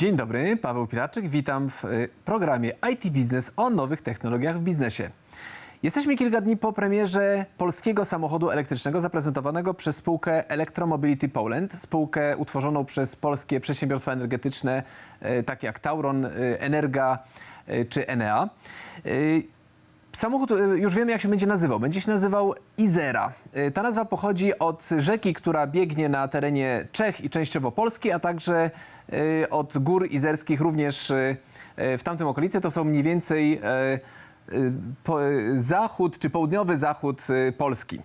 Dzień dobry, Paweł Pilarczyk. Witam w y, programie IT Biznes o nowych technologiach w biznesie. Jesteśmy kilka dni po premierze polskiego samochodu elektrycznego zaprezentowanego przez spółkę Electromobility Poland, spółkę utworzoną przez polskie przedsiębiorstwa energetyczne y, takie jak Tauron, y, Energa czy Enea. Samochód, y, już wiemy jak się będzie nazywał. Będzie się nazywał Izera. Y, Ta nazwa pochodzi od rzeki, która biegnie na terenie Czech i częściowo Polski, a także y, od gór izerskich również w tamtym okolicy. To są mniej więcej zachód czy południowy zachód Polski.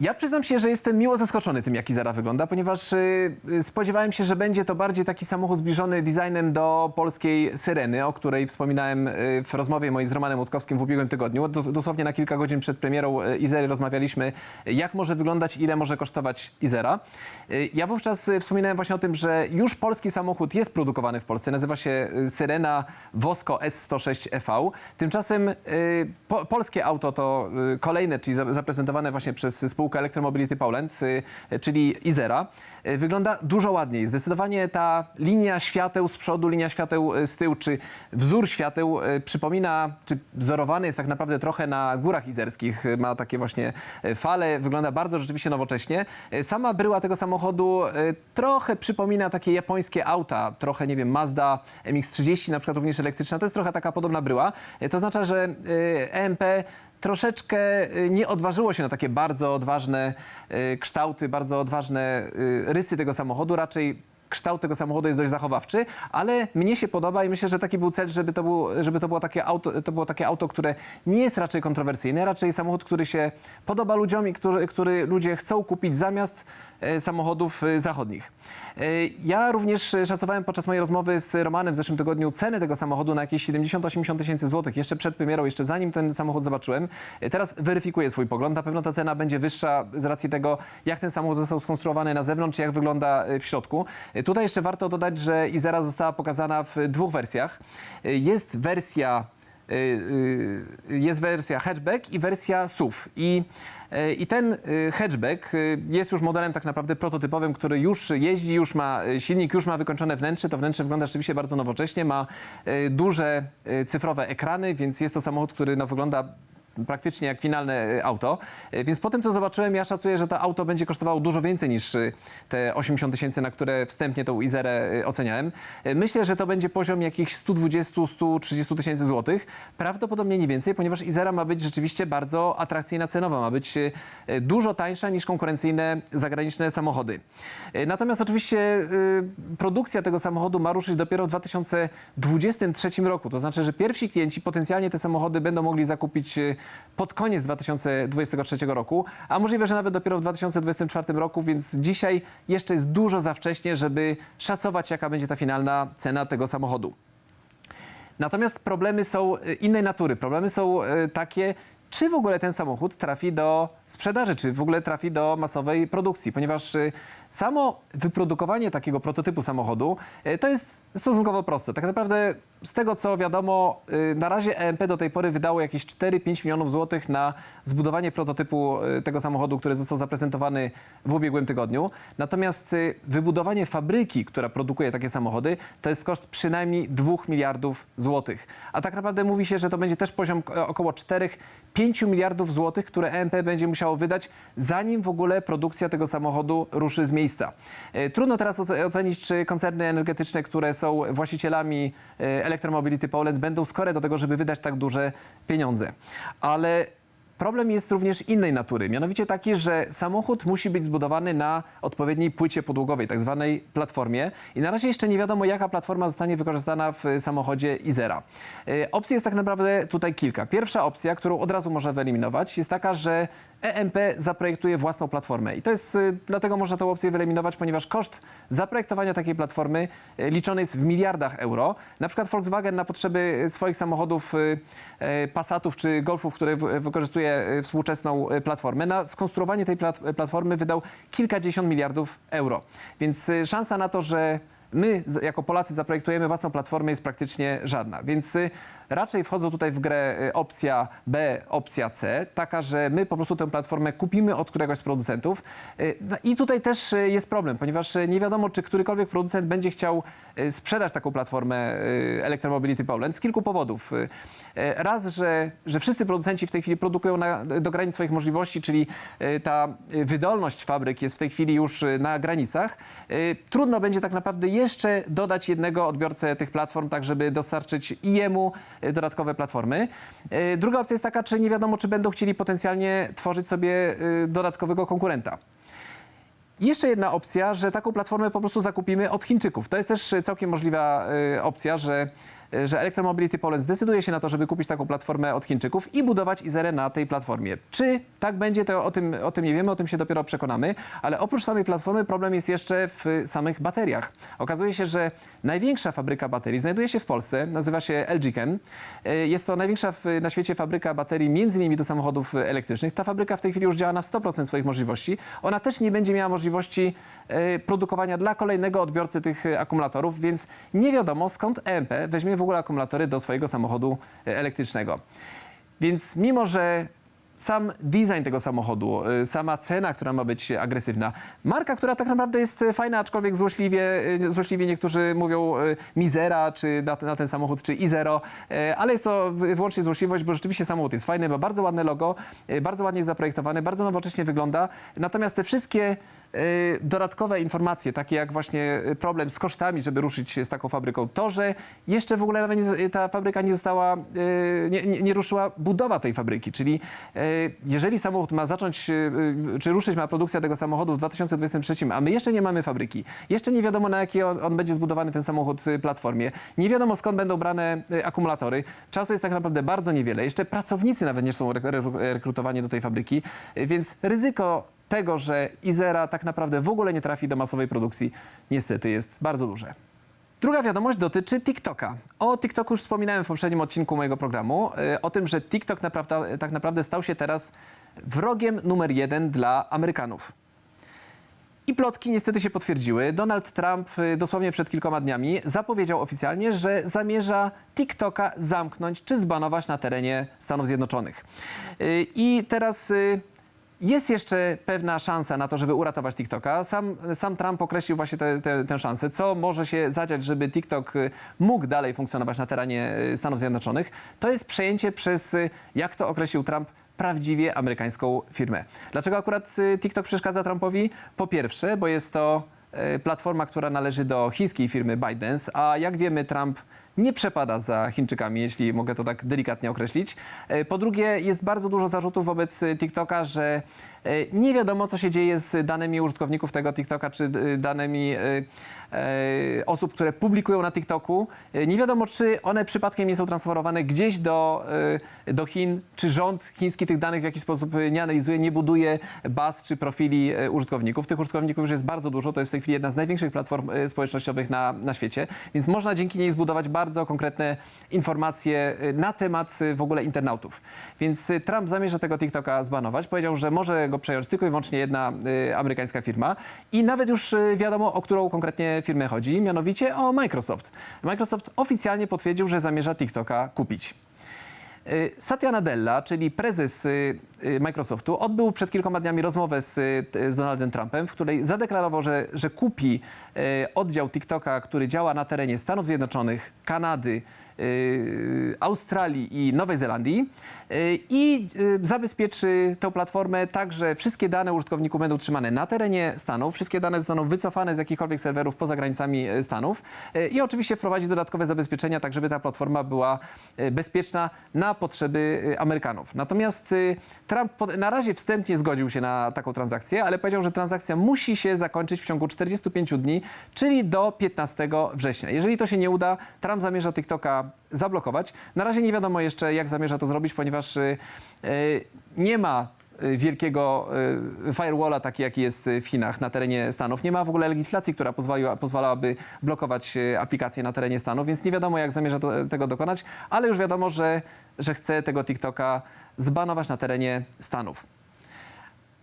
Ja przyznam się, że jestem miło zaskoczony tym, jak Izera wygląda, ponieważ y, y, spodziewałem się, że będzie to bardziej taki samochód zbliżony designem do polskiej Syreny, o której wspominałem y, w rozmowie mojej z Romanem Łutkowskim w ubiegłym tygodniu. Dos- dosłownie na kilka godzin przed premierą Izery rozmawialiśmy, jak może wyglądać, ile może kosztować Izera. Ja wówczas wspominałem właśnie o tym, że już polski samochód jest produkowany w Polsce. Nazywa się Syrena Vosko S106 EV. Tymczasem po, polskie auto to kolejne, czyli za- zaprezentowane właśnie przez spółkę Electromobility Poland, y, czyli Izera, y, wygląda dużo ładniej. Zdecydowanie ta linia świateł z przodu, linia świateł y, z tyłu, czy wzór świateł przypomina, czy wzorowany jest tak naprawdę trochę na górach izerskich. Ma takie właśnie fale, wygląda bardzo rzeczywiście nowocześnie. Sama bryła tego samochodu trochę przypomina takie japońskie auta, trochę, nie wiem, Mazda MX-30 na przykład również elektryczna. To jest trochę taka podobna bryła. To oznacza, że EMP troszeczkę y, nie odważyło się na takie bardzo odważne y, kształty, bardzo odważne y, rysy tego samochodu. Raczej kształt tego samochodu jest dość zachowawczy, ale mnie się podoba i myślę, że taki był cel, żeby to, był, żeby to, było, takie auto, to było takie auto, które nie jest raczej kontrowersyjne, raczej samochód, który się podoba ludziom i który, który ludzie chcą kupić zamiast e, samochodów e, zachodnich. E, Ja również szacowałem podczas mojej rozmowy z Romanem w zeszłym tygodniu cenę tego samochodu na jakieś 70-80 tysięcy złotych, jeszcze przed premierą, jeszcze zanim ten samochód zobaczyłem. Teraz weryfikuję swój pogląd. Na pewno ta cena będzie wyższa z racji tego, jak ten samochód został skonstruowany na zewnątrz, jak wygląda w środku. Tutaj jeszcze warto dodać, że Izera została pokazana w dwóch wersjach. Jest wersja y, y, jest wersja hatchback i wersja SUV. I, y, I ten hatchback jest już modelem tak naprawdę prototypowym, który już jeździ, już ma silnik, już ma wykończone wnętrze. To wnętrze wygląda rzeczywiście bardzo nowocześnie, ma duże cyfrowe ekrany, więc jest to samochód, który no, wygląda praktycznie jak finalne y, auto. Y, Więc po tym, co zobaczyłem, ja szacuję, że to auto będzie kosztowało dużo więcej niż y, te 80 tysięcy, na które wstępnie tą Izerę oceniałem. Myślę, że to będzie poziom jakichś 120-130 tysięcy złotych. Prawdopodobnie nie więcej, ponieważ Izera ma być rzeczywiście bardzo atrakcyjna cenowo. Ma być dużo tańsza niż konkurencyjne zagraniczne samochody. Natomiast oczywiście produkcja tego samochodu ma ruszyć dopiero w 2023 roku. To znaczy, że pierwsi klienci potencjalnie te samochody będą mogli zakupić pod koniec 2023 roku, a możliwe, że nawet dopiero w 2024 roku, więc dzisiaj jeszcze jest dużo za wcześnie, żeby szacować, jaka będzie ta finalna cena tego samochodu. Natomiast problemy są y, innej natury. Problemy są y, takie, czy w ogóle ten samochód trafi do sprzedaży, czy w ogóle trafi do masowej produkcji, ponieważ y, samo wyprodukowanie takiego prototypu samochodu to jest stosunkowo proste. Tak naprawdę z tego co wiadomo, y, na razie EMP do tej pory wydało jakieś 4-5 milionów złotych na zbudowanie prototypu y, tego samochodu, który został zaprezentowany w ubiegłym tygodniu. Natomiast y, wybudowanie fabryki, która produkuje takie samochody, to jest koszt przynajmniej 2 miliardów złotych. A tak naprawdę mówi się, że to będzie też poziom e, około 4-5 miliardów złotych, które EMP będzie musiało wydać, zanim w ogóle produkcja tego samochodu ruszy z miejsca. E, Trudno teraz oce- ocenić, czy koncerny energetyczne, które są właścicielami e, Electromobility Poland, będą skore do tego, żeby wydać tak duże pieniądze. Ale Problem jest również innej natury, mianowicie taki, że samochód musi być zbudowany na odpowiedniej płycie podłogowej, tak zwanej platformie. I na razie jeszcze nie wiadomo, jaka platforma zostanie wykorzystana w samochodzie Izera. E, Opcji jest tak naprawdę tutaj kilka. Pierwsza opcja, którą od razu można wyeliminować, jest taka, że EMP zaprojektuje własną platformę. I to jest, y, dlatego można tę opcję wyeliminować, ponieważ koszt zaprojektowania takiej platformy y, liczony jest w miliardach euro. Na przykład Volkswagen na potrzeby swoich samochodów, Passatów czy Golfów, które wy- wykorzystuje y, współczesną y, platformę, na skonstruowanie tej plat- platformy wydał kilkadziesiąt miliardów euro. Więc y, szansa na to, że my jako Polacy zaprojektujemy własną platformę jest praktycznie żadna. Więc y, raczej wchodzą tutaj w grę y, opcja B, opcja C, taka, że my po prostu tę platformę kupimy od któregoś z producentów. Y, no I tutaj też y, jest problem, ponieważ nie wiadomo, czy którykolwiek producent będzie chciał sprzedać taką platformę Electromobility Poland z kilku powodów. Raz, że, że wszyscy producenci w tej chwili produkują na, do granic swoich możliwości, czyli ta wydolność fabryk jest w tej chwili już na granicach. Trudno będzie tak naprawdę jeszcze dodać jednego odbiorcę tych platform, tak żeby dostarczyć i jemu dodatkowe platformy. Y, Druga opcja jest taka, czy nie wiadomo, czy będą chcieli potencjalnie tworzyć sobie y, dodatkowego konkurenta. Jeszcze jedna opcja, że taką platformę po prostu zakupimy od Chińczyków. To jest też całkiem możliwa opcja, że, że Electromobility Poland zdecyduje się na to, żeby kupić taką platformę od Chińczyków i budować Izerę na tej platformie. Czy tak będzie, to o tym, o tym nie wiemy, o tym się dopiero przekonamy, ale oprócz samej platformy problem jest jeszcze w samych bateriach. Okazuje się, że największa fabryka baterii znajduje się w Polsce, nazywa się LG Chem. Y, Jest to największa na świecie fabryka baterii, między innymi do samochodów elektrycznych. Ta fabryka w tej chwili już działa na 100% swoich możliwości. Ona też nie będzie miała możliwości e, produkowania dla kolejnego odbiorcy tych e, akumulatorów, więc nie wiadomo skąd EMP weźmie w ogóle akumulatory do swojego samochodu e, elektrycznego. Więc mimo, że sam design tego samochodu, y, sama cena, która ma być agresywna, marka, która tak naprawdę jest fajna, aczkolwiek złośliwie, y, złośliwie niektórzy mówią Mizera, czy na, na ten samochód, czy Izero, y, ale jest to wy- wyłącznie złośliwość, bo rzeczywiście samochód jest fajny, ma bardzo ładne logo, bardzo ładnie jest zaprojektowany, bardzo nowocześnie wygląda, natomiast te wszystkie dodatkowe informacje, takie jak właśnie y, problem z kosztami, żeby ruszyć się z taką fabryką, to, że jeszcze w ogóle nawet nie, ta fabryka nie została, y, nie, nie, nie ruszyła budowa tej fabryki, czyli y, jeżeli samochód ma zacząć, y, y, czy ruszyć ma produkcja tego samochodu w 2023, a my jeszcze nie mamy fabryki, jeszcze nie wiadomo na jakiej on, on będzie zbudowany ten samochód y, platformie, nie wiadomo skąd będą brane y, akumulatory, czasu jest tak naprawdę bardzo niewiele, jeszcze pracownicy nawet nie są rek- re- rekrutowani do tej fabryki, y, więc ryzyko tego, że Izera tak naprawdę w ogóle nie trafi do masowej produkcji, niestety jest bardzo duże. Druga wiadomość dotyczy TikToka. O TikToku już wspominałem w poprzednim odcinku mojego programu, y, o tym, że TikTok naprawdę, tak naprawdę stał się teraz wrogiem numer jeden dla Amerykanów. I plotki niestety się potwierdziły. Donald Trump y, dosłownie przed kilkoma dniami zapowiedział oficjalnie, że zamierza TikToka zamknąć czy zbanować na terenie Stanów Zjednoczonych. I teraz jest jeszcze pewna szansa na to, żeby uratować TikToka. Sam, sam Trump określił właśnie tę szansę. Co może się zadziać, żeby TikTok y, mógł dalej funkcjonować na terenie y, Stanów Zjednoczonych? To jest przejęcie przez, y, jak to określił Trump, prawdziwie amerykańską firmę. Dlaczego akurat TikTok przeszkadza Trumpowi? Po pierwsze, bo jest to platforma, która należy do chińskiej firmy ByteDance, a jak wiemy Trump nie przepada za Chińczykami, jeśli mogę to tak delikatnie określić. E, Po drugie, jest bardzo dużo zarzutów wobec e, TikToka, że e, nie wiadomo, co się dzieje z danymi użytkowników tego TikToka, czy danymi osób, które publikują na TikToku. Nie wiadomo, czy one przypadkiem nie są transferowane gdzieś do, do Chin, czy rząd chiński tych danych w jakiś sposób nie analizuje, nie buduje baz czy profili użytkowników. Tych użytkowników już jest bardzo dużo, to jest w tej chwili jedna z największych platform społecznościowych na, na świecie, więc można dzięki niej zbudować bardzo konkretne informacje e, na temat e, w ogóle internautów. Więc e, Trump zamierza tego TikToka zbanować. Powiedział, że może go przejąć tylko i wyłącznie jedna amerykańska firma i nawet już wiadomo, o którą konkretnie firmę chodzi, mianowicie o Microsoft. Microsoft oficjalnie potwierdził, że zamierza TikToka kupić. Y, Satya Nadella, czyli prezes y, y, Microsoftu, odbył przed kilkoma dniami rozmowę z, z Donaldem Trumpem, w której zadeklarował, że, że kupi oddział TikToka, który działa na terenie Stanów Zjednoczonych, Kanady, Australii i Nowej Zelandii y, i y, zabezpieczy tę platformę tak, że wszystkie dane użytkowników będą trzymane na terenie Stanów, wszystkie dane zostaną wycofane z jakichkolwiek serwerów poza granicami y, Stanów y, i oczywiście wprowadzi dodatkowe zabezpieczenia, tak żeby ta platforma była y, bezpieczna na potrzeby y, Amerykanów. Natomiast y, Trump na razie wstępnie zgodził się na taką transakcję, ale powiedział, że transakcja musi się zakończyć w ciągu 45 dni, czyli do 15 września. Jeżeli to się nie uda, Trump zamierza TikToka zablokować. Na razie nie wiadomo jeszcze, jak zamierza to zrobić, ponieważ y, y, nie ma y, wielkiego firewalla, taki jaki jest w Chinach na terenie Stanów. Nie ma w ogóle legislacji, która pozwalałaby blokować aplikacje na terenie Stanów, więc nie wiadomo, jak zamierza to, tego dokonać, ale już wiadomo, że, że chce tego TikToka zbanować na terenie Stanów.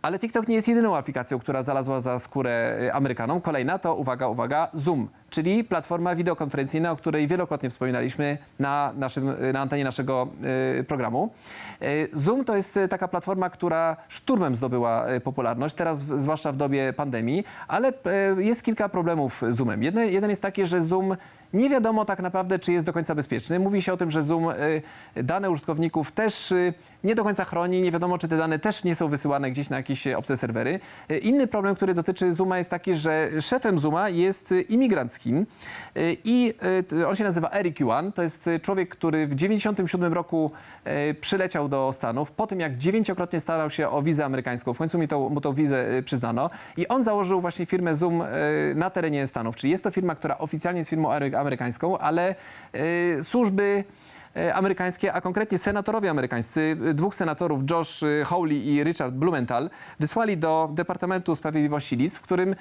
Ale TikTok nie jest jedyną aplikacją, która znalazła za skórę y, Amerykanom. Kolejna to, uwaga, uwaga, Zoom, czyli platforma wideokonferencyjna, o której wielokrotnie wspominaliśmy na, naszym, y, na antenie naszego y, programu. Zoom to jest taka platforma, która szturmem zdobyła popularność, teraz zwłaszcza w dobie pandemii, ale jest kilka problemów z Zoomem. Jeden jest taki, że Zoom nie wiadomo tak naprawdę, czy jest do końca bezpieczny. Mówi się o tym, że Zoom y, dane użytkowników też y, nie do końca chroni. Nie wiadomo, czy te dane też nie są wysyłane gdzieś na jakieś y, obce serwery. Inny problem, który dotyczy Zooma jest taki, że szefem Zooma jest imigrant z Chin i on się nazywa Eric Yuan. To jest człowiek, który w 97 roku przyleciał do Stanów po tym, jak dziewięciokrotnie starał się o wizę amerykańską. W końcu mi to, mu tą wizę przyznano i on założył właśnie firmę Zoom na terenie Stanów. Czyli jest to firma, która oficjalnie jest firmą amery- amerykańską, ale y, służby amerykańskie, a konkretnie senatorowie amerykańscy, y, dwóch senatorów, Josh y, Hawley i Richard Blumenthal, wysłali do Departamentu Sprawiedliwości list, w którym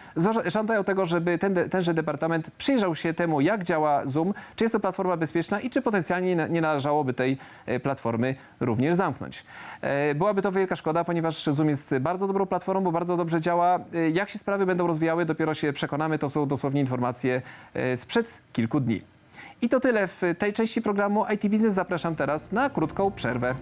żądają tego, żeby ten, tenże departament przyjrzał się temu, jak działa Zoom, czy jest to platforma bezpieczna i czy potencjalnie nie należałoby tej e, platformy również zamknąć. E, Byłaby to wielka szkoda, ponieważ Zoom jest bardzo dobrą platformą, bo bardzo dobrze działa. E, Jak się sprawy będą rozwijały, dopiero się przekonamy. To są dosłownie informacje e, sprzed kilku dni. I to tyle w tej części programu IT Business. Zapraszam teraz na krótką przerwę.